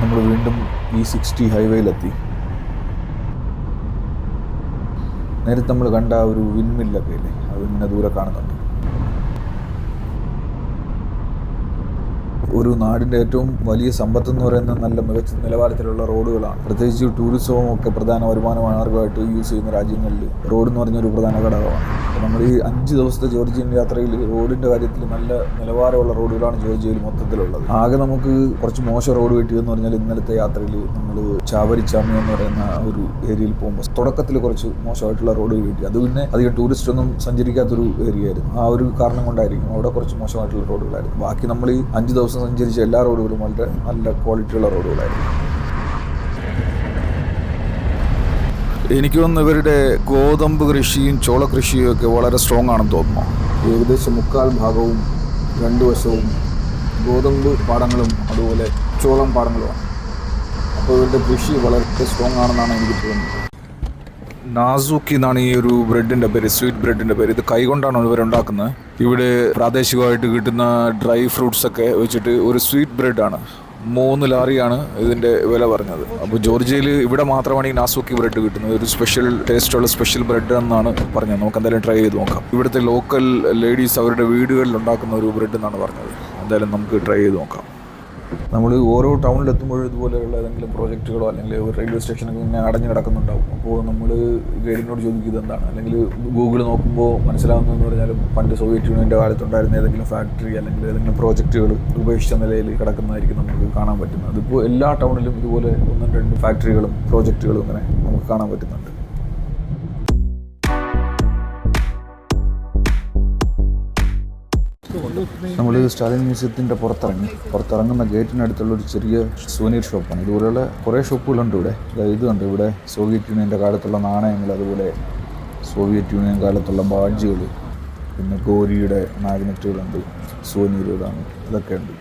നമ്മൾ വീണ്ടും ഈ സിക്സ്റ്റി ഹൈവേയിലെത്തി. നേരത്തെ നമ്മൾ കണ്ട ഒരു വിൻമില്ലൊക്കെ ഇല്ലേ? അത് ഇന്ന ദൂരെ കാണുന്നുണ്ട്. ഒരു നാടിന്റെ ഏറ്റവും വലിയ സമ്പത്ത് എന്ന് പറയുന്ന നല്ല മികച്ച നിലവാരത്തിലുള്ള റോഡുകളാണ്. പ്രത്യേകിച്ച് ടൂറിസവും ഒക്കെ പ്രധാന വരുമാന മാർഗമായിട്ട് യൂസ് ചെയ്യുന്ന രാജ്യങ്ങളിൽ. റോഡ് എന്ന് പറഞ്ഞൊരു പ്രധാന ഘടകമാണ്. നമ്മൾ ഈ അഞ്ച് ദിവസത്തെ ജോർജിയൻ യാത്രയിൽ റോഡിന്റെ കാര്യത്തിൽ നല്ല നിലവാരമുള്ള റോഡുകളാണ് ജോർജിയയിൽ മൊത്തത്തിലുള്ളത്. ആകെ നമുക്ക് കുറച്ച് മോശം റോഡ് കിട്ടിയെന്ന് പറഞ്ഞാൽ ഇന്നലത്തെ യാത്രയിൽ നമ്മൾ ചാവരിച്ചാമി എന്ന് പറയുന്ന ഒരു ഏരിയയിൽ പോകുമ്പോൾ തുടക്കത്തിൽ കുറച്ച് മോശമായിട്ടുള്ള റോഡ് കിട്ടി. അത് പിന്നെ അധികം ടൂറിസ്റ്റ് ഒന്നും സഞ്ചരിക്കാത്തൊരു ഏരിയ ആയിരുന്നു ആ ഒരു കാരണം കൊണ്ടായിരിക്കും അവിടെ കുറച്ച് മോശമായിട്ടുള്ള റോഡുകളായിരുന്നു. ബാക്കി നമ്മൾ ഈ അഞ്ച് ദിവസം സഞ്ചരിച്ച എല്ലാ റോഡുകളും വളരെ നല്ല ക്വാളിറ്റിയുള്ള റോഡുകളായിരുന്നു. എനിക്ക് തോന്നുന്നു ഇവരുടെ ഗോതമ്പ് കൃഷിയും ചോള കൃഷിയും ഒക്കെ വളരെ സ്ട്രോങ് ആണെന്ന് തോന്നുന്നു. ഏകദേശം മുക്കാൽ ഭാഗവും രണ്ടു വശവും ഗോതമ്പ് പാടങ്ങളും അതുപോലെ ചോളം പാടങ്ങളുമാണ്. അപ്പോൾ ഇവരുടെ കൃഷി വളരെ സ്ട്രോങ് ആണെന്നാണ് എനിക്ക് തോന്നുന്നത്. നാസൂക്കി എന്നാണ് ഈ ഒരു ബ്രെഡിന്റെ പേര് സ്വീറ്റ് ബ്രെഡിന്റെ പേര്. ഇത് കൈകൊണ്ടാണ് ഇവർ ഉണ്ടാക്കുന്നത്. ഇവിടെ പ്രാദേശികമായിട്ട് കിട്ടുന്ന ഡ്രൈ ഫ്രൂട്ട്സ് ഒക്കെ വെച്ചിട്ട് ഒരു സ്വീറ്റ് ബ്രെഡാണ്. മൂന്ന് ലാറിയാണ് ഇതിന്റെ വില പറഞ്ഞത്. അപ്പോൾ ജോർജിയയിൽ ഇവിടെ മാത്രമാണ് ഈ നാസൂക്കി ബ്രെഡ് കിട്ടുന്നത്. ഒരു സ്പെഷ്യൽ ടേസ്റ്റുള്ള സ്പെഷ്യൽ ബ്രെഡ് എന്നാണ് പറഞ്ഞത്. നമുക്ക് എന്തായാലും ട്രൈ ചെയ്ത് നോക്കാം. ഇവിടുത്തെ ലോക്കൽ ലേഡീസ് അവരുടെ വീടുകളിൽ ഉണ്ടാക്കുന്ന ഒരു ബ്രെഡ് എന്നാണ് പറഞ്ഞത്. എന്തായാലും നമുക്ക് ട്രൈ ചെയ്ത് നോക്കാം. നമ്മൾ ഓരോ ടൗണിലെത്തുമ്പോഴും ഇതുപോലെയുള്ള ഏതെങ്കിലും പ്രോജക്റ്റുകളോ അല്ലെങ്കിൽ ഒരു റെയിൽവേ സ്റ്റേഷനൊക്കെ ഇങ്ങനെ അടഞ്ഞു കിടക്കുന്നുണ്ടാവും. അപ്പോൾ നമ്മൾ ഗൈഡിനോട് ചോദിക്കും ഇതെന്താണ് അല്ലെങ്കിൽ ഗൂഗിൾ നോക്കുമ്പോൾ മനസ്സിലാവുന്നതെന്ന് പറഞ്ഞാൽ പണ്ട് സോവിയറ്റ് യൂണിയന്റെ കാലത്തുണ്ടായിരുന്ന ഏതെങ്കിലും ഫാക്ടറി അല്ലെങ്കിൽ ഏതെങ്കിലും പ്രോജക്റ്റുകൾ ഉപേക്ഷിച്ച നിലയിൽ കിടക്കുന്നതായിരിക്കും നമുക്ക് കാണാൻ പറ്റുന്നത്. അതിപ്പോൾ എല്ലാ ടൗണിലും ഇതുപോലെ ഒന്നും രണ്ടും ഫാക്ടറികളും പ്രോജക്റ്റുകളും ഇങ്ങനെ നമുക്ക് കാണാൻ പറ്റുന്നുണ്ട്. നമ്മൾ സ്റ്റാലിൻ മ്യൂസിയത്തിന്റെ പുറത്തിറങ്ങി പുറത്തിറങ്ങുന്ന ഗേറ്റിനടുത്തുള്ള ഒരു ചെറിയ സൂനീർ ഷോപ്പാണ് ഇതുപോലെയുള്ള കുറേ ഷോപ്പുകളുണ്ട് ഇവിടെ. ഇത് കണ്ട് ഇവിടെ സോവിയറ്റ് യൂണിയന്റെ കാലത്തുള്ള നാണയങ്ങൾ അതുപോലെ സോവിയറ്റ് യൂണിയൻ കാലത്തുള്ള ബാഡ്ജുകൾ പിന്നെ ഗോരിയുടെ മാഗ്നറ്റുകളുണ്ട് സോനീരുകളാണ് ഇതൊക്കെ ഉണ്ട്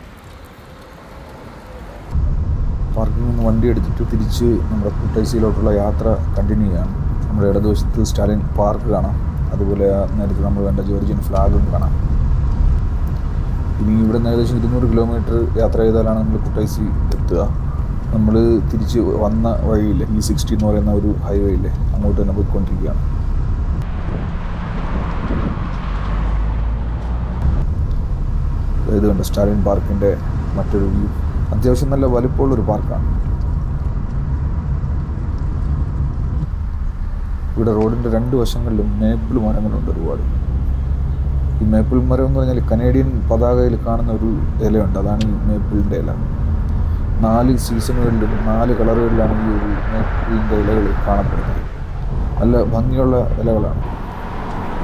പാർക്കിൽ നിന്ന് വണ്ടി എടുത്തിട്ട് തിരിച്ച് നമ്മുടെ കുട്ടൈസിയിലോട്ടുള്ള യാത്ര കണ്ടിന്യൂ ചെയ്യാണ് നമ്മുടെ ഇടതുവശത്ത് സ്റ്റാലിൻ പാർക്ക് കാണാം. അതുപോലെ നേരത്തെ നമ്മൾ കണ്ട ജോർജിയൻ ഫ്ലാഗും കാണാം. ഇനി ഇവിടെ നിന്ന് ഏകദേശം ഇരുന്നൂറ് കിലോമീറ്റർ യാത്ര ചെയ്താലാണ് നമ്മൾ കുട്ടൈസി എത്തുക. നമ്മൾ തിരിച്ച് വന്ന വഴിയിൽ ഈ സിക്സ്റ്റി എന്ന് പറയുന്ന ഒരു ഹൈവേ ഇല്ലേ അങ്ങോട്ട് തന്നെ പോയിക്കൊണ്ടിരിക്കുകയാണ്. ഇത് കണ്ട് സ്റ്റാലിൻ പാർക്കിന്റെ മറ്റൊരു വ്യൂ അത്യാവശ്യം നല്ല വലിപ്പമുള്ളൊരു പാർക്കാണ്. ഇവിടെ റോഡിന്റെ രണ്ട് വശങ്ങളിലും മേപ്പിൾ മരങ്ങളുണ്ട് ഒരുപാട്. ഈ മേപ്പിൾ മരം എന്ന് പറഞ്ഞാൽ കനേഡിയൻ പതാകയിൽ കാണുന്ന ഒരു ഇലയുണ്ട്. അതാണ് ഈ മേപ്പിളിന്റെ ഇല. നാല് സീസണുകളിലും നാല് കളറുകളിലാണ് ഈ ഒരു മേപ്പിളിന്റെ ഇലകൾ കാണപ്പെടുന്നത്. നല്ല ഭംഗിയുള്ള ഇലകളാണ്.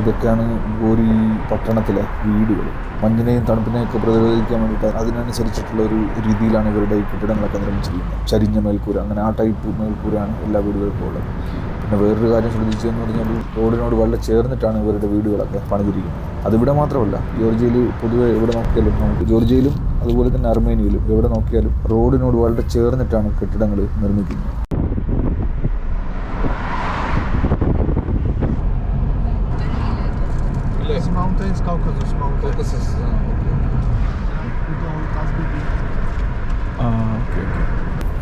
ഇതൊക്കെയാണ് ഗോരി പട്ടണത്തിലെ വീടുകൾ മഞ്ഞിനെയും തണുപ്പിനെയൊക്കെ പ്രതിരോധിക്കാൻ വേണ്ടിയിട്ട് അതിനനുസരിച്ചിട്ടുള്ള ഒരു രീതിയിലാണ് ഇവരുടെ ഈ കെട്ടിടങ്ങളൊക്കെ നിർമ്മിച്ചിരിക്കുന്നത്. ചരിഞ്ഞ മേൽക്കൂര അങ്ങനെ ആ ടൈപ്പ് മേൽക്കൂരാണ് എല്ലാ വീടുകൾക്കും ഉള്ളത്. പിന്നെ വേറൊരു കാര്യം ശ്രദ്ധിച്ചതെന്ന് പറഞ്ഞാൽ റോഡിനോട് വളരെ ചേർന്നിട്ടാണ് ഇവരുടെ വീടുകളൊക്കെ പണിതിരിക്കുന്നത്. അതിവിടെ മാത്രമല്ല ജോർജിയയിൽ പൊതുവെ എവിടെ നോക്കിയാലും നമുക്ക് ജോർജിയയിലും അതുപോലെ തന്നെ അർമേനിയയിലും എവിടെ നോക്കിയാലും റോഡിനോട് വളരെ ചേർന്നിട്ടാണ് കെട്ടിടങ്ങൾ നിർമ്മിക്കുന്നത്. Mountains, Caucasus Mountains.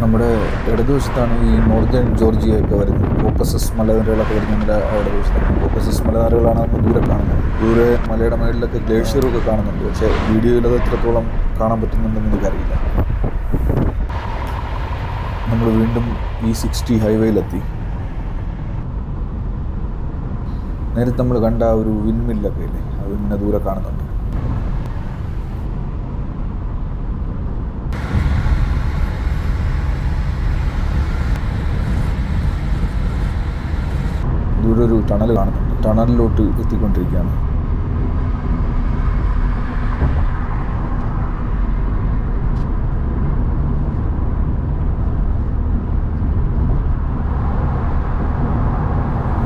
നമ്മുടെ ഇടതുവശത്താണ് ഈ നോർത്തേൺ ജോർജിയ ഒക്കെ വരുന്നത്. കോക്കസസ് മലനിരകളൊക്കെ വരുന്നത് അവിടെ വശത്താണ് കോക്കസസ് മലനിരകളാണ് നമ്മൾ ദൂരെ കാണുന്നത്. ദൂരെ മലയുടെ മേളിലൊക്കെ ഗ്ലേഷ്യറൊക്കെ കാണുന്നുണ്ട്. പക്ഷേ വീഡിയോയിൽ അത് എത്രത്തോളം കാണാൻ പറ്റുന്നുണ്ടെന്ന് എനിക്കറിയില്ല. നമ്മൾ വീണ്ടും ഈ സിക്സ്റ്റി ഹൈവേയിലെത്തി. നേരത്തെ നമ്മൾ കണ്ട ഒരു വിൻമില്ലൊക്കെ ഇല്ലേ? അത് ഇന്ന ദൂരെ കാണുന്നുണ്ട്. ദൂരെ ഒരു ടണൽ കാണുന്നുണ്ട്. ടണലിലോട്ട് എത്തിക്കൊണ്ടിരിക്കുകയാണ്.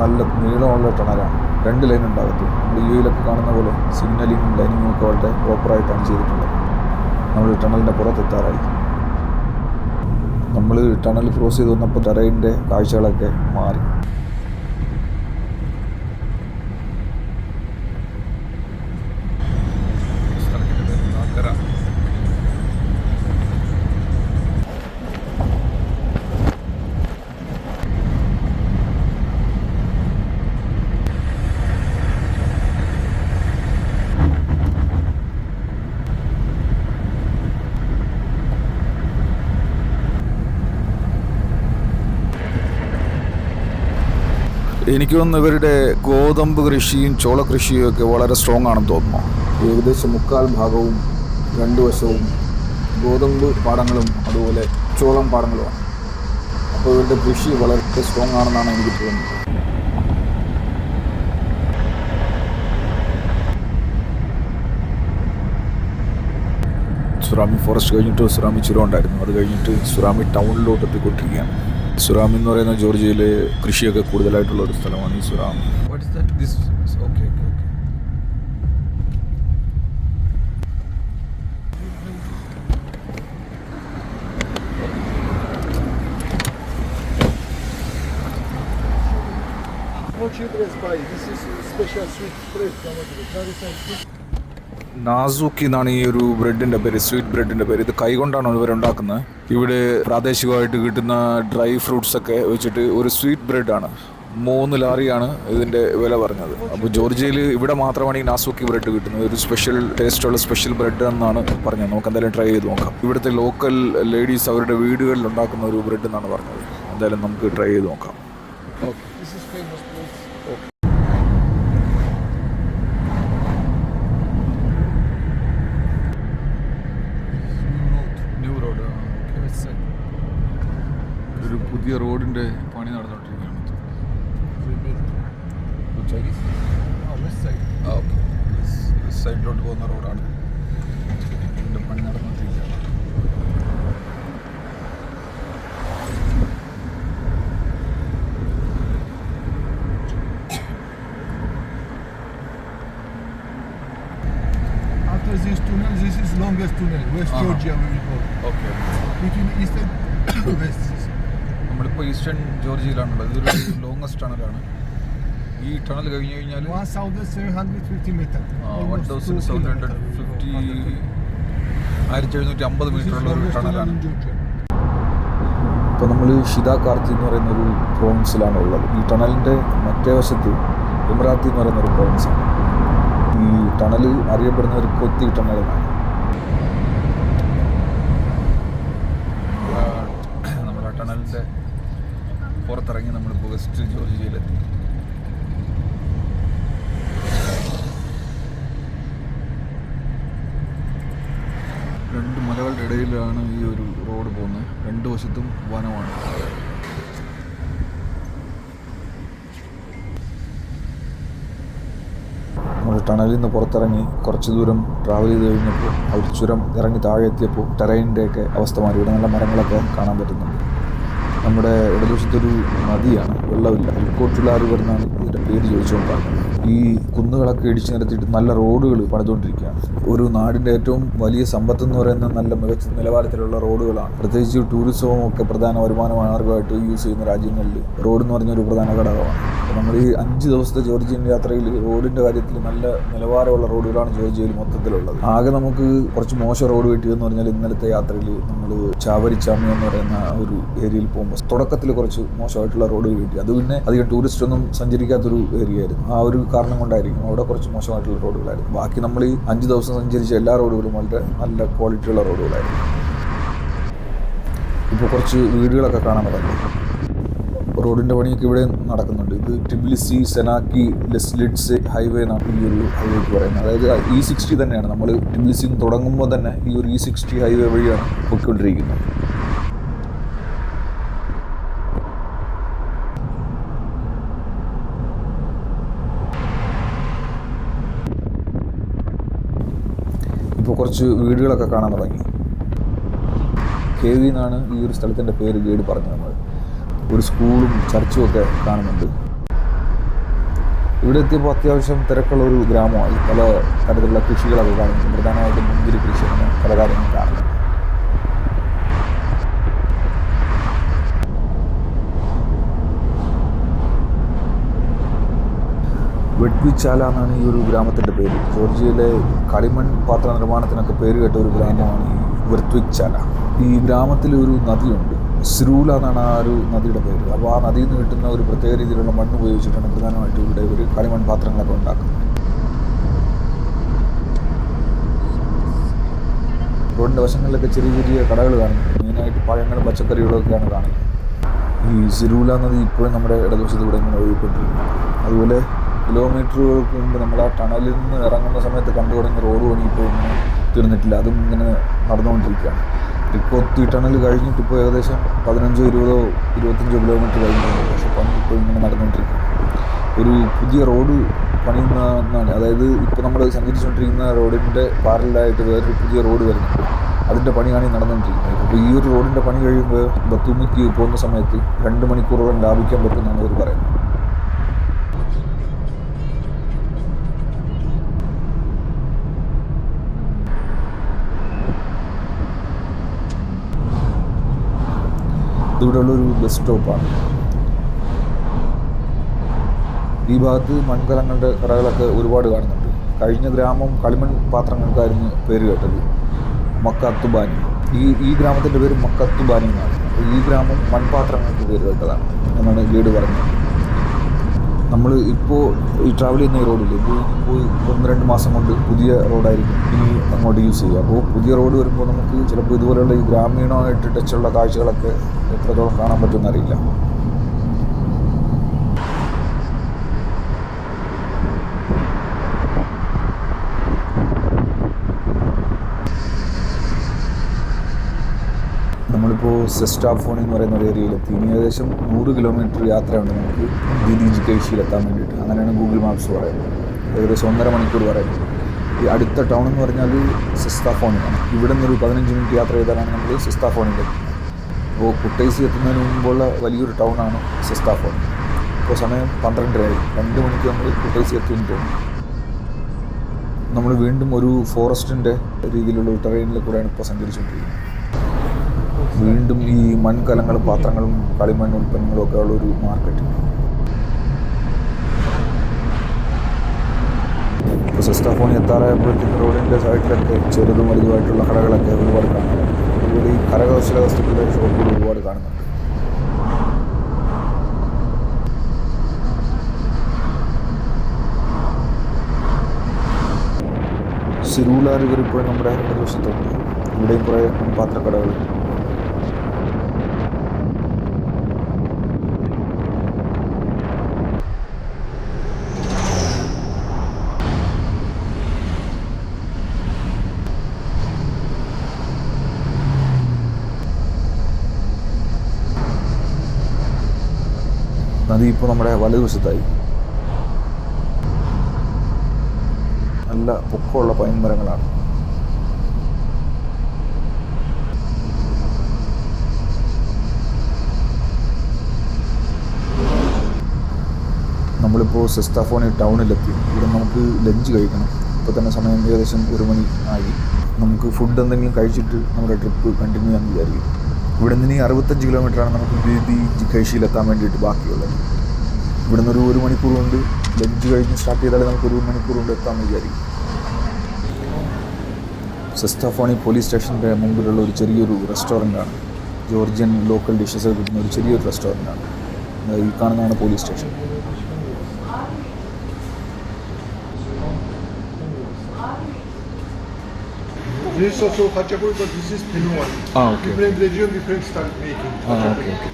നല്ല നീളമുള്ള ടണലാണ്. രണ്ട് ലൈൻ ഉണ്ടാകത്തു നമ്മൾ യു എയിലൊക്കെ കാണുന്ന പോലെ സിഗ്നലിങ്ങും ലൈനിങ്ങും ഒക്കെ വളരെ പ്രോപ്പറായിട്ടാണ് ചെയ്തിട്ടുള്ളത്. നമ്മൾ ടണലിന്റെ പുറത്തെത്താറായി നമ്മൾ ടണൽ ക്രോസ് ചെയ്ത് വന്നപ്പോൾ തറയിന്റെ കാഴ്ചകളൊക്കെ മാറി. എനിക്ക് തോന്നുന്നു ഇവരുടെ ഗോതമ്പ് കൃഷിയും ചോള കൃഷിയും ഒക്കെ വളരെ സ്ട്രോങ് ആണെന്ന് തോന്നുന്നു. ഏകദേശം മുക്കാൽ ഭാഗവും രണ്ടു വശവും ഗോതമ്പ് പാടങ്ങളും അതുപോലെ ചോളം പാടങ്ങളുമാണ് അപ്പോൾ ഇവരുടെ കൃഷി വളരെ സ്ട്രോങ് ആണെന്നാണ് എനിക്ക് തോന്നുന്നത്. സുറാമി ഫോറസ്റ്റ് കഴിഞ്ഞിട്ട് സുറാമി ചുരം ഉണ്ടായിരുന്നു. അത് കഴിഞ്ഞിട്ട് സുറാമി ടൗണിലോട്ട് എത്തിക്കൊണ്ടിരിക്കുകയാണ്. സുറാമി എന്ന് പറയുന്ന ജോർജിയയിലെ കൃഷിയൊക്കെ കൂടുതലായിട്ടുള്ള ഒരു സ്ഥലമാണ് ഈ സുറാമി What is that? This. Okay, okay, okay. What you dress by? This is special sweet bread. Traditional sweet. nazuki എന്നാണ് ഈ ഒരു ബ്രെഡിന്റെ പേര് സ്വീറ്റ് ബ്രെഡിന്റെ പേര്. ഇത് കൈകൊണ്ടാണ് ഇവരുണ്ടാക്കുന്നത് ഇവിടെ പ്രാദേശികമായിട്ട് കിട്ടുന്ന ഡ്രൈ ഫ്രൂട്ട്സ് ഒക്കെ വെച്ചിട്ട് ഒരു സ്വീറ്റ് ബ്രെഡാണ്. മൂന്ന് ലാറിയാണ് ഇതിന്റെ വില പറഞ്ഞത്. അപ്പോൾ ജോർജിയയിൽ ഇവിടെ മാത്രമാണ് ഈ നാസൂക്കി ബ്രെഡ് കിട്ടുന്നത്. ഒരു സ്പെഷ്യൽ ടേസ്റ്റുള്ള സ്പെഷ്യൽ ബ്രെഡ് എന്നാണ് പറഞ്ഞത്. നമുക്ക് എന്തായാലും ട്രൈ ചെയ്ത് നോക്കാം. ഇവിടുത്തെ ലോക്കൽ ലേഡീസ് അവരുടെ വീടുകളിൽ ഉണ്ടാക്കുന്ന ഒരു ബ്രെഡ് എന്നാണ് പറഞ്ഞത്. എന്തായാലും നമുക്ക് ട്രൈ ചെയ്ത് നോക്കാം. This പുതിയ റോഡിന്റെ പണി നടന്നുകൊണ്ടിരിക്കുകയാണ് സൈഡിലോട്ട് പോകുന്ന റോഡാണ്. പണി ഈസ്റ്റേൺ ജോർജിയയിലാണുള്ളത് ഇതൊരു ലോങ്ങസ്റ്റ് ടണലാണ് ഈ ടണൽ കഴിഞ്ഞു കഴിഞ്ഞാൽ 1,750 meter. One thousand seven hundred metre fifty ആയിരത്തി എഴുന്നൂറ്റി അമ്പത് മീറ്റർ ഉള്ള മീറ്ററുള്ള ഒരു ടണലാണ് ഇപ്പോൾ നമ്മൾ ഷിത കാർത്തി എന്ന് പറയുന്ന ഒരു പ്രോവിൻസിലാണ് ഉള്ളത്. ഈ ടണലിന്റെ മറ്റേ വശത്ത് എമിറാത്തി എന്ന് പറയുന്ന ഒരു പ്രോവിൻസാണ് ഈ ടണൽ അറിയപ്പെടുന്ന ഒരു കൊത്തി ടണൽ എന്നാണ് നമ്മൾ ആ ടണലിന്റെ പുറത്തിറങ്ങി നമ്മളിപ്പോൾ വെസ്റ്റ് ജോർജിയയിലെത്തി രണ്ട് മലകളുടെ ഇടയിലാണ് ഈ ഒരു റോഡ് പോകുന്നത്. രണ്ട് വശത്തും വനമാണ്. നമ്മൾ ടണലിൽ നിന്ന് പുറത്തിറങ്ങി കുറച്ച് ദൂരം ട്രാവൽ ചെയ്ത് കഴിഞ്ഞപ്പോൾ ഒരു ചുരം ഇറങ്ങി താഴെ എത്തിയപ്പോൾ ടെറൈനിന്റെയൊക്കെ അവസ്ഥ മാറി. ഇവിടെ നല്ല മരങ്ങളൊക്കെ കാണാൻ പറ്റുന്നുണ്ട്. നമ്മുടെ ഇടതുവശത്തൊരു നദിയാണ്. വെള്ളമില്ല. അൽക്കോട്ടുലാറ് വരുന്നതാണ് ഇതിന്റെ പേര് ചോദിച്ചുകൊണ്ട് പറഞ്ഞത് ഈ കുന്നുകളൊക്കെ ഇടിച്ചു നിരത്തിയിട്ട് നല്ല റോഡുകൾ പണിതുകൊണ്ടിരിക്കുകയാണ്. ഒരു നാടിന്റെ ഏറ്റവും വലിയ സമ്പത്ത് എന്ന് പറയുന്ന നല്ല മികച്ച നിലവാരത്തിലുള്ള റോഡുകളാണ്. പ്രത്യേകിച്ച് ടൂറിസവും ഒക്കെ പ്രധാന വരുമാന മാർഗമായിട്ട് യൂസ് ചെയ്യുന്ന രാജ്യങ്ങളിൽ. റോഡ് എന്ന് പറഞ്ഞ ഒരു പ്രധാന ഘടകമാണ്. നമ്മൾ ഈ അഞ്ച് ദിവസത്തെ ജോർജിയൻ യാത്രയിൽ റോഡിന്റെ കാര്യത്തിൽ നല്ല നിലവാരമുള്ള റോഡുകളാണ് ജോർജിയയിൽ മൊത്തത്തിലുള്ളത്. ആകെ നമുക്ക് കുറച്ച് മോശം റോഡ് കിട്ടിയെന്ന് പറഞ്ഞാൽ ഇന്നലത്തെ യാത്രയിൽ നമ്മൾ ചാവരിച്ചാമി എന്ന് പറയുന്ന ഒരു ഏരിയയിൽ പോകുമ്പോൾ തുടക്കത്തിൽ കുറച്ച് മോശമായിട്ടുള്ള റോഡ് കിട്ടി. അത് പിന്നെ അധികം ടൂറിസ്റ്റ് ഒന്നും സഞ്ചരിക്കാത്തൊരു ഏരിയ ആയിരുന്നു ആ ഒരു കാരണം കൊണ്ടായിരിക്കും. അവിടെ കുറച്ച് മോശമായിട്ടുള്ള റോഡുകളായിരുന്നു ബാക്കി നമ്മൾ ഈ അഞ്ച് ദിവസം സഞ്ചരിച്ച എല്ലാ റോഡുകളും വളരെ നല്ല ക്വാളിറ്റിയുള്ള റോഡുകളായിരുന്നു ഇപ്പോൾ കുറച്ച് വീടുകളൊക്കെ കാണാൻ തുടങ്ങി റോഡിന്റെ പണിയൊക്കെ ഇവിടെ നടക്കുന്നുണ്ട്. ഇത് ടിബിലിസി സെനാക്കി ലെസ്ലിഡ്സ് ഹൈവേ എന്നാണ് ഈ ഒരു ഹൈവേക്ക് പറയുന്നത്. അതായത് ഇ സിക്സ്റ്റി തന്നെയാണ്. നമ്മൾ ടിബിലിസി തുടങ്ങുമ്പോൾ തന്നെ ഈ ഒരു ഇ സിക്സ്റ്റി ഹൈവേ വഴിയാണ് പൊയ്ക്കൊണ്ടിരിക്കുന്നത് ഇപ്പോൾ കുറച്ച് വീടുകളൊക്കെ കാണാൻ തുടങ്ങി. കെ വി എന്നാണ് ഈ ഒരു സ്ഥലത്തിന്റെ പേര് ഗൈഡ് പറഞ്ഞു നമ്മൾ ഒരു സ്കൂളും ചർച്ചും ഒക്കെ കാണുന്നുണ്ട്. ഇവിടെ എത്തിയപ്പോൾ അത്യാവശ്യം തിരക്കുള്ള ഒരു ഗ്രാമമായി. പല തരത്തിലുള്ള കൃഷികളൊക്കെ കാണുന്നു പ്രധാനമായിട്ടും മുന്തിരി കൃഷി അങ്ങനെ പല കാര്യങ്ങളും കാണുന്നു വെഡ്വിച്ചാല എന്നാണ് ഈ ഒരു ഗ്രാമത്തിന്റെ പേര്. ജോർജിയയിലെ കളിമൺ പാത്ര നിർമ്മാണത്തിനൊക്കെ പേര് കേട്ട ഒരു ഗ്രാമമാണ് ഈ വെർത്വിക് ചാല ഈ ഗ്രാമത്തിൽ ഒരു നദിയുണ്ട്. സിറൂല എന്നാണ് ആ ഒരു നദിയുടെ പേര്. അപ്പോൾ ആ നദിയിൽ നിന്ന് കിട്ടുന്ന ഒരു പ്രത്യേക രീതിയിലുള്ള മണ്ണ് ഉപയോഗിച്ചിട്ടാണ് പ്രധാനമായിട്ടും ഇവിടെ ഒരു കളിമൺ പാത്രങ്ങളൊക്കെ ഉണ്ടാക്കുന്നത്. റോഡിന്റെ വശങ്ങളിലൊക്കെ ചെറിയ ചെറിയ കടകൾ കാണുന്നു. മെയിനായിട്ട് പഴങ്ങളും പച്ചക്കറികളും ഒക്കെയാണ് കാണുന്നത്. ഈ സിരൂല നദി ഇപ്പോഴും നമ്മുടെ ഇടതുവശത്ത് ഇങ്ങനെ ഒഴുകിക്കൊണ്ടിരിക്കുന്നത് അതുപോലെ കിലോമീറ്ററുകൾക്ക് മുമ്പ് നമ്മൾ ആ ടണലിൽ നിന്ന് ഇറങ്ങുന്ന സമയത്ത് കണ്ടു തുടങ്ങിയ റോഡ് പണി ഇപ്പോൾ ഇങ്ങനെ തീർന്നിട്ടില്ല. അതും ഇങ്ങനെ നടന്നുകൊണ്ടിരിക്കുകയാണ്. റിക്കോത്തി ടണൽ കഴിഞ്ഞിട്ട് ഇപ്പോൾ ഏകദേശം പതിനഞ്ചോ ഇരുപതോ ഇരുപത്തഞ്ചോ കിലോമീറ്റർ കഴിഞ്ഞിട്ടുണ്ട്. പക്ഷേ പണി ഇപ്പോൾ ഇങ്ങനെ നടന്നുകൊണ്ടിരിക്കുകയാണ്. ഒരു പുതിയ റോഡ് പണിയുന്നതാണ്. അതായത് ഇപ്പോൾ നമ്മൾ സഞ്ചരിച്ചുകൊണ്ടിരിക്കുന്ന റോഡിന്റെ പാരലായിട്ട് വേറൊരു പുതിയ റോഡ് വരുന്നുണ്ട്. അതിന്റെ പണിയാണ് ഈ നടന്നുകൊണ്ടിരിക്കുന്നത്. അപ്പോൾ ഈ ഒരു റോഡിന്റെ പണി കഴിയുമ്പോൾ ബത്തുമിക്ക് പോകുന്ന സമയത്ത് രണ്ട് മണിക്കൂറോളം ലാഭിക്കാൻ പറ്റുമെന്നാണ് അവർ പറയുന്നത്. ഇതിവിടെയുള്ള ഒരു ബസ് സ്റ്റോപ്പാണ് ഈ ഭാഗത്ത് മൺകലങ്ങളുടെ കടകളൊക്കെ ഒരുപാട് കാണുന്നുണ്ട്. കഴിഞ്ഞ ഗ്രാമം കളിമൺ പാത്രങ്ങൾക്കായിരുന്നു പേര് കേട്ടത്. മക്കത്തുബാനി. ഈ ഈ ഗ്രാമത്തിന്റെ പേര് മക്കത്തുബാനി എന്നാണ്. ഈ ഗ്രാമം മൺപാത്രങ്ങൾക്ക് പേര് കേട്ടതാണ് എന്നാണ് ഗൈഡ് പറഞ്ഞത്. നമ്മൾ ഇപ്പോൾ ഈ ട്രാവൽ ചെയ്യുന്ന ഈ റോഡിൽ ഇപ്പോൾ ഇപ്പോൾ ഒന്ന് രണ്ട് മാസം കൊണ്ട് പുതിയ റോഡായിരിക്കും ഇനി അങ്ങോട്ട് യൂസ് ചെയ്യുക. അപ്പോൾ പുതിയ റോഡ് വരുമ്പോൾ നമുക്ക് ചിലപ്പോൾ ഇതുപോലെയുള്ള ഈ ഗ്രാമീണമായിട്ട് ടച്ചുള്ള കാഴ്ചകളൊക്കെ എത്രത്തോളം കാണാൻ പറ്റുമെന്ന് നമ്മളിപ്പോൾ സെസ്റ്റാഫോൺ എന്ന് പറയുന്ന ഒരു ഏരിയയിലെത്തി. ഇനി ഏകദേശം നൂറ് കിലോമീറ്റർ യാത്രയുണ്ട് നമുക്ക് ദീദി ജിക്കേഷിയിലെത്താൻ വേണ്ടിയിട്ട്. അങ്ങനെയാണ് ഗൂഗിൾ മാപ്സ് പറയുന്നത്. ഏകദേശം ഒന്നര മണിക്കൂർ പറയുന്നത്. ഈ അടുത്ത ടൗൺ എന്ന് പറഞ്ഞാൽ സിസ്താഫോണിയാണ് ഇവിടെ നിന്നൊരു പതിനഞ്ച് മിനിറ്റ് യാത്ര ചെയ്താലാണ് നമ്മൾ സിസ്താഫോണിലെത്തുന്നത് അപ്പോൾ കുട്ടൈസി എത്തുന്നതിന് മുമ്പുള്ള വലിയൊരു ടൗണാണ് സിസ്താഫോൺ ഇപ്പോൾ സമയം പന്ത്രണ്ടരയായി. രണ്ട് മണിക്ക് നമ്മൾ കുട്ടൈസി എത്തുമെന്ന് തോന്നുന്നു. നമ്മൾ വീണ്ടും ഒരു ഫോറസ്റ്റിന്റെ രീതിയിലുള്ള ഒരു ടെറൈനിൽ കൂടെയാണ് ഇപ്പോൾ സഞ്ചരിച്ചുകൊണ്ടിരിക്കുന്നത്. വീണ്ടും ഈ മൺകലങ്ങളും പാത്രങ്ങളും കളിമൺ ഉൽപ്പന്നങ്ങളും ഒക്കെ ഉള്ള ഒരു മാർക്കറ്റ് ഇപ്പോൾ സെസ്റ്റാഫോണി എത്താറായപ്പോഴത്തേക്ക് റോഡിന്റെ സൈഡിലൊക്കെ ചെറുതും വലുതുമായിട്ടുള്ള കടകളൊക്കെ ഒരുപാട് കാണാം. അതുപോലെ ഈ കരകൗശല വസ്തുക്കളുടെ ഷോപ്പുകൾ ഒരുപാട് കാണുന്നുണ്ട്. സിറൂല റിവർ ഇപ്പോഴും നമ്മുടെ ഇടതുവശത്തുണ്ട്. ഇവിടെയും കുറേ പാത്രക്കടകൾ നദി ഇപ്പോൾ നമ്മുടെ വലതുവശത്തായി. നല്ല പൊക്കമുള്ള പൈൻ മരങ്ങളാണ്. നമ്മളിപ്പോൾ സെസ്താഫോണി ടൗണിലെത്തി. ഇവിടെ നമുക്ക് ലഞ്ച് കഴിക്കണം. ഇപ്പോൾ തന്നെ സമയം ഏകദേശം ഒരു മണി ആയി. നമുക്ക് ഫുഡ് എന്തെങ്കിലും കഴിച്ചിട്ട് നമ്മുടെ ട്രിപ്പ് കണ്ടിന്യൂ ചെയ്യാൻ വിചാരിക്കും ഇവിടെ നിന്ന് ഇനി അറുപത്തഞ്ച് കിലോമീറ്ററാണ് നമുക്ക് ബേബി ജിക്കേഷിയിലെത്താൻ വേണ്ടിയിട്ട് ബാക്കിയുള്ളത്. ഇവിടെ നിന്ന് ഒരു മണിക്കൂർ കൊണ്ട് ലഞ്ച് കഴിഞ്ഞ് സ്റ്റാർട്ട് ചെയ്താലേ നമുക്ക് ഒരു മണിക്കൂർ കൊണ്ട് എത്താമെന്ന് വിചാരിക്കും സെസ്റ്റാഫോണി പോലീസ് സ്റ്റേഷന്റെ മുമ്പിലുള്ള ഒരു ചെറിയൊരു റെസ്റ്റോറന്റാണ് ജോർജിയൻ ലോക്കൽ ഡിഷസ് കിട്ടുന്ന ഒരു ചെറിയൊരു റെസ്റ്റോറന്റാണ് ഈ കാണുന്നതാണ് police station This also khachapuri, but this is Pinoy. Ah, okay. Different region, different start making. Ah, okay, okay.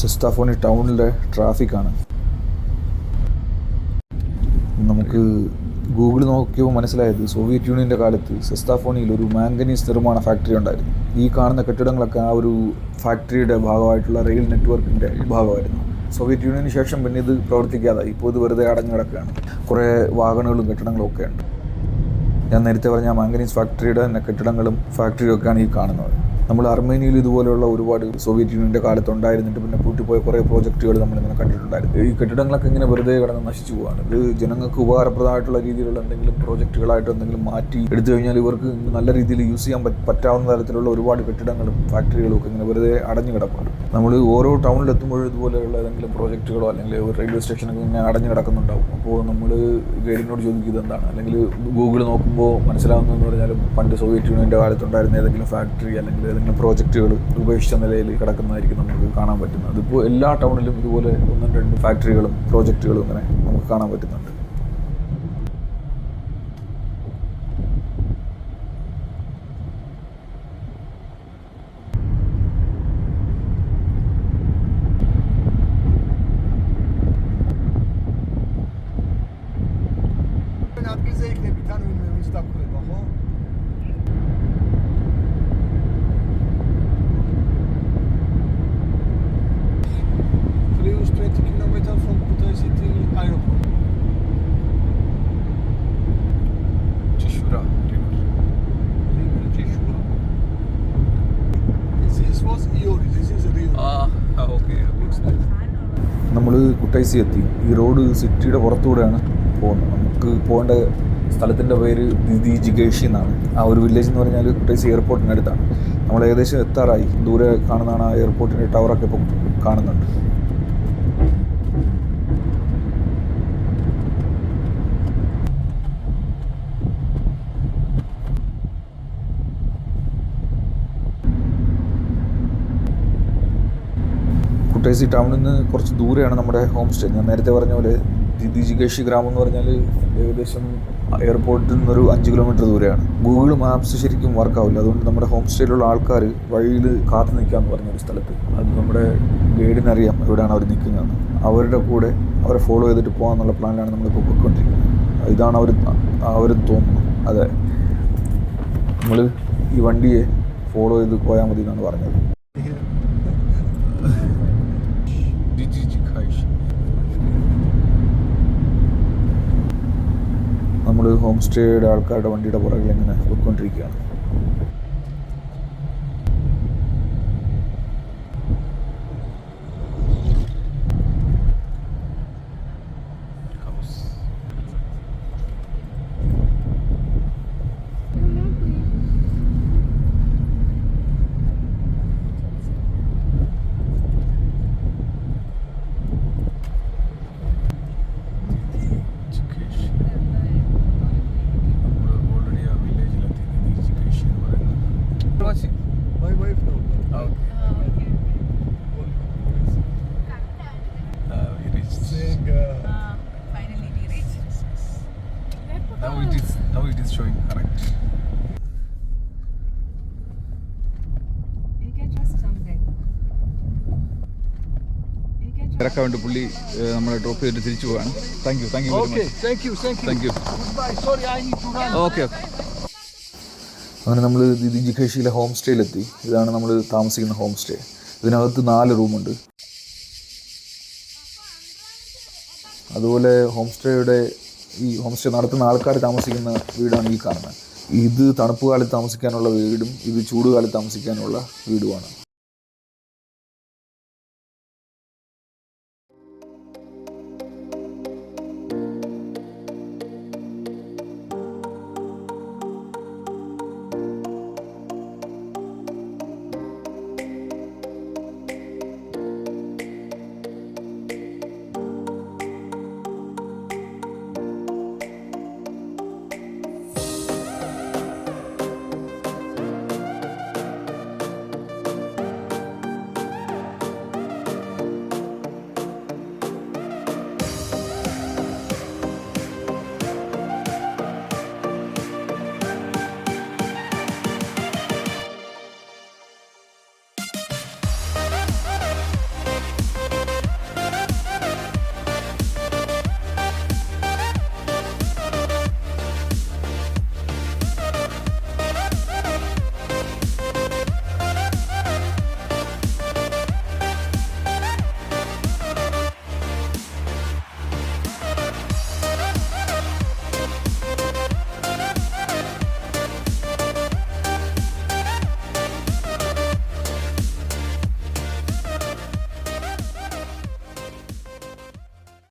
Zestaponi ടൗണിലെ ട്രാഫിക്കാണ്. നമുക്ക് ഗൂഗിൾ നോക്കിയപ്പോൾ മനസ്സിലായത് സോവിയറ്റ് യൂണിയന്റെ കാലത്ത് സെസ്താഫോണിയിൽ ഒരു മാംഗനീസ് നിർമ്മാണ ഫാക്ടറി ഉണ്ടായിരുന്നു. ഈ കാണുന്ന കെട്ടിടങ്ങളൊക്കെ ആ ഒരു ഫാക്ടറിയുടെ ഭാഗമായിട്ടുള്ള റെയിൽ നെറ്റ്വർക്കിന്റെ ഭാഗമായിരുന്നു. സോവിയറ്റ് യൂണിയന് ശേഷം പിന്നെ ഇത് പ്രവർത്തിക്കാതായി. ഇപ്പോൾ ഇത് വെറുതെ അടഞ്ഞു കുറേ വാഹനങ്ങളും കെട്ടിടങ്ങളും ഒക്കെ ഉണ്ട് ഞാൻ നേരത്തെ പറഞ്ഞ മാംഗനീസ് ഫാക്ടറിയുടെ തന്നെ കെട്ടിടങ്ങളും ഫാക്ടറിയും ഒക്കെയാണ് ഈ കാണുന്നത്. നമ്മൾ അർമേനിയയിൽ ഇതുപോലെയുള്ള ഒരുപാട് സോവിയറ്റ് യൂണിയന്റെ കാലത്ത് ഉണ്ടായിരുന്നിട്ട് പിന്നെ പൂട്ടിപ്പോയ കുറേ പ്രോജക്റ്റുകൾ നമ്മളിങ്ങനെ കണ്ടിട്ടുണ്ടായിരുന്നു. ഈ കെട്ടിടങ്ങളൊക്കെ ഇങ്ങനെ വെറുതെ കിടന്ന് നശിച്ചു പോവാണ്. ഇത് ജനങ്ങൾക്ക് ഉപകാരപ്രദമായിട്ടുള്ള രീതിയിലുള്ള എന്തെങ്കിലും പ്രോജക്റ്റുകളായിട്ട് എന്തെങ്കിലും മാറ്റി എടുത്തു കഴിഞ്ഞാൽ ഇവർക്ക് നല്ല രീതിയിൽ യൂസ് ചെയ്യാൻ പറ്റാവുന്ന തരത്തിലുള്ള ഒരുപാട് കെട്ടിടങ്ങളും ഫാക്ടറികളും ഒക്കെ ഇങ്ങനെ വെറുതെ അടഞ്ഞു കിടപ്പുണ്ട്. നമ്മൾ ഓരോ ടൗണിലെത്തുമ്പോഴും ഇതുപോലെയുള്ള ഏതെങ്കിലും പ്രോജക്റ്റുകളോ അല്ലെങ്കിൽ ഒരു റെയിൽവേ സ്റ്റേഷനൊക്കെ ഇങ്ങനെ അടഞ്ഞു കിടക്കുന്നുണ്ടാവും. അപ്പോൾ നമ്മൾ ഗൈഡിനോട് ചോദിക്കുന്നത് എന്താണ് അല്ലെങ്കിൽ ഗൂഗിൾ നോക്കുമ്പോൾ മനസ്സിലാവുന്നതെന്ന് പറഞ്ഞാൽ പണ്ട് സോവിയറ്റ് യൂണിയന്റെ കാലത്തുണ്ടായിരുന്ന ഏതെങ്കിലും ഫാക്ടറി അല്ലെങ്കിൽ ഏതെങ്കിലും പ്രോജക്റ്റുകൾ ഉപേക്ഷിച്ച നിലയിൽ കിടക്കുന്നതായിരിക്കും നമുക്ക് കാണാൻ പറ്റുന്നത്. അതിപ്പോൾ എല്ലാ ടൗണിലും ഇതുപോലെ ഒന്നും രണ്ടും ഫാക്ടറികളും പ്രോജക്റ്റുകളും അങ്ങനെ നമുക്ക് കാണാൻ പറ്റുന്നുണ്ട്. കുട്ടൈസി എത്തി. ഈ റോഡ് സിറ്റിയുടെ പുറത്തൂടെയാണ് പോകുന്നത്. നമുക്ക് പോകേണ്ട സ്ഥലത്തിന്റെ പേര് ദിദി ജിഗേഷി എന്നാണ്. ആ ഒരു വില്ലേജ് എന്ന് പറഞ്ഞാൽ കുട്ടൈസി എയർപോർട്ടിനടുത്താണ് നമ്മൾ ഏകദേശം എത്താറായി. ദൂരെ കാണുന്നതാണ് ആ എയർപോർട്ടിന്റെ ടവറൊക്കെ ഇപ്പം കാണുന്നുണ്ട്. കുട്ടൈസി ടൗണിൽ നിന്ന് കുറച്ച് ദൂരെയാണ് നമ്മുടെ ഹോം സ്റ്റേ ഞാൻ നേരത്തെ പറഞ്ഞ പോലെ ദിദി ജിഗേഷി ഗ്രാമം എന്ന് പറഞ്ഞാൽ ഏകദേശം എയർപോർട്ടിൽ നിന്നൊരു അഞ്ച് കിലോമീറ്റർ ദൂരെയാണ്. ഗൂഗിൾ മാപ്സ് ശരിക്കും വർക്കാവില്ല അതുകൊണ്ട് നമ്മുടെ ഹോം സ്റ്റേയിലുള്ള ആൾക്കാർ വഴിയിൽ കാത്തു നിൽക്കാമെന്ന് പറഞ്ഞൊരു സ്ഥലത്ത്. അത് നമ്മുടെ ഗൈഡിനറിയാം എവിടെയാണ് അവർ നിൽക്കുന്നതെന്ന് അവരുടെ കൂടെ അവരെ ഫോളോ ചെയ്തിട്ട് പോകാമെന്നുള്ള പ്ലാനിലാണ് നമ്മളിപ്പോൾ പോയിക്കൊണ്ടിരിക്കുന്നത്. ഇതാണ് അവർ അവർ തോന്നുന്നു അതെ. നമ്മൾ ഈ വണ്ടിയെ ഫോളോ ചെയ്ത് പോയാൽ മതി എന്നാണ് പറഞ്ഞത്. നമ്മൾ ഹോം സ്റ്റേയുടെ ആൾക്കാരുടെ വണ്ടിയുടെ പുറകിൽ ഇങ്ങനെ പോയിക്കൊണ്ടിരിക്കുകയാണ്. ഇറക്കാൻ വേണ്ടി പുള്ളി നമ്മളെ ഡ്രോപ്പ് ചെയ്തിട്ട് തിരിച്ചു പോവാണ്. Thank you thank you thank you. Thank you okay okay അങ്ങനെ നമ്മൾ ദിദി ജിഖേഷിയിലെ ഹോം സ്റ്റേയിലെത്തി ഇതാണ് നമ്മൾ താമസിക്കുന്ന ഹോം സ്റ്റേ ഇതിനകത്ത് നാല് റൂമുണ്ട് അതുപോലെ ഹോം സ്റ്റേയുടെ ഈ ഹോം സ്റ്റേ നടത്തുന്ന ആൾക്കാർ താമസിക്കുന്ന വീടാണ് ഈ കാണുന്നത്. ഇത് തണുപ്പ് കാലത്ത് താമസിക്കാനുള്ള വീടും ഇത് ചൂട് കാലത്ത് താമസിക്കാനുള്ള വീടുമാണ്.